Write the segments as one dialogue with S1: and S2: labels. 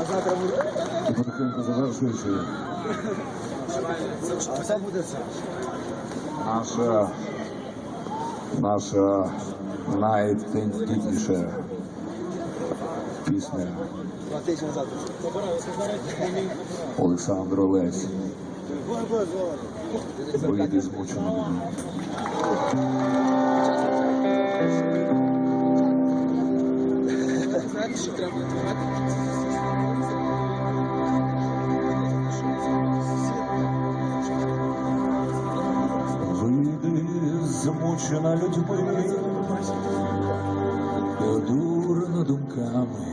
S1: А завтра буде.
S2: І потихеньку завершуючи
S1: А це буде це.
S2: наша, наша найтендітніша пісня. Олександр Олесь. Вийди змучений.
S1: Знаєте, що треба
S2: Вийди змучена людьми, одурна думками,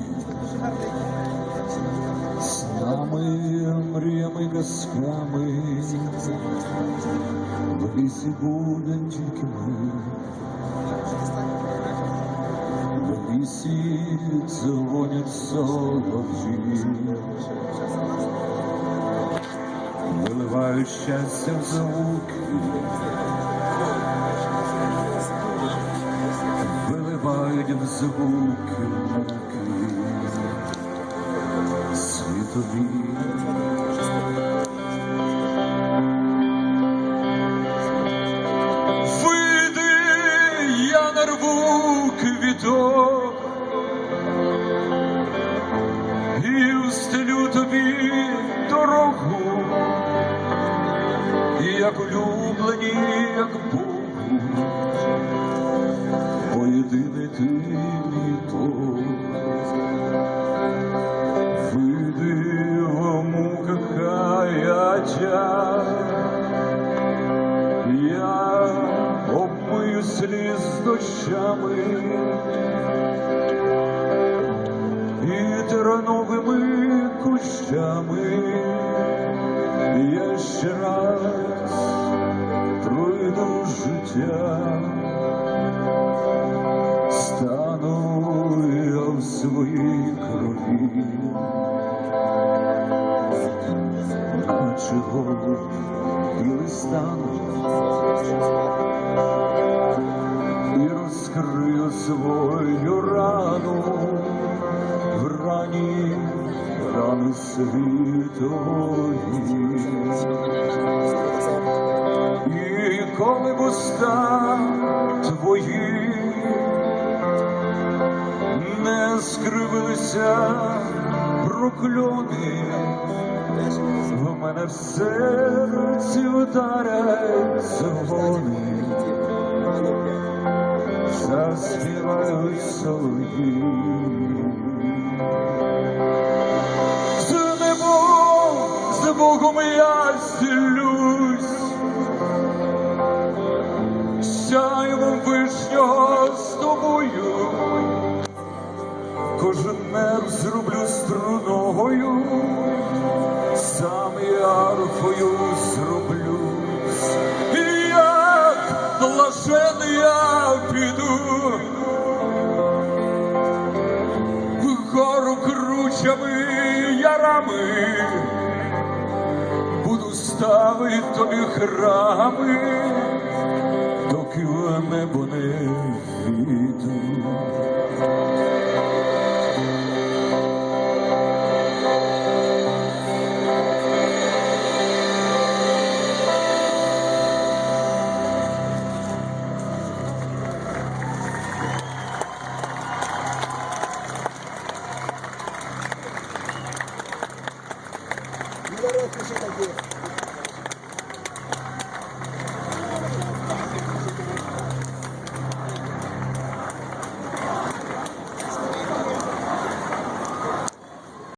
S2: снами, мріями, казками, в лісі будем тільки ми. В лісі дзвонять солов'ї, виливають щастя в звуки, виливають в звуки муки. Світові. Вийди, я нарву квіток. І устелю тобі дорогу, як улюблені, як Богу, бо єдиний ти мій Бог. Вийди в муках каяття, я обмию сліз дощами. І терновими кущами. Я ще раз пройду життя, своїй крові, наче голуб білий стану і розкрию свою рану. В рані рани світові. І коли вуста твої скривилися прокльони, в мене в серці вдарять дзвони, заспівають солов'ї. З небом, з Богом я стілюсь, кожен нерв зроблю струною, сам і арфою зроблюсь, і як блажений я піду, гору кручами ярами, буду ставити тобі храми, доки в небо не війду.
S1: 谢谢大家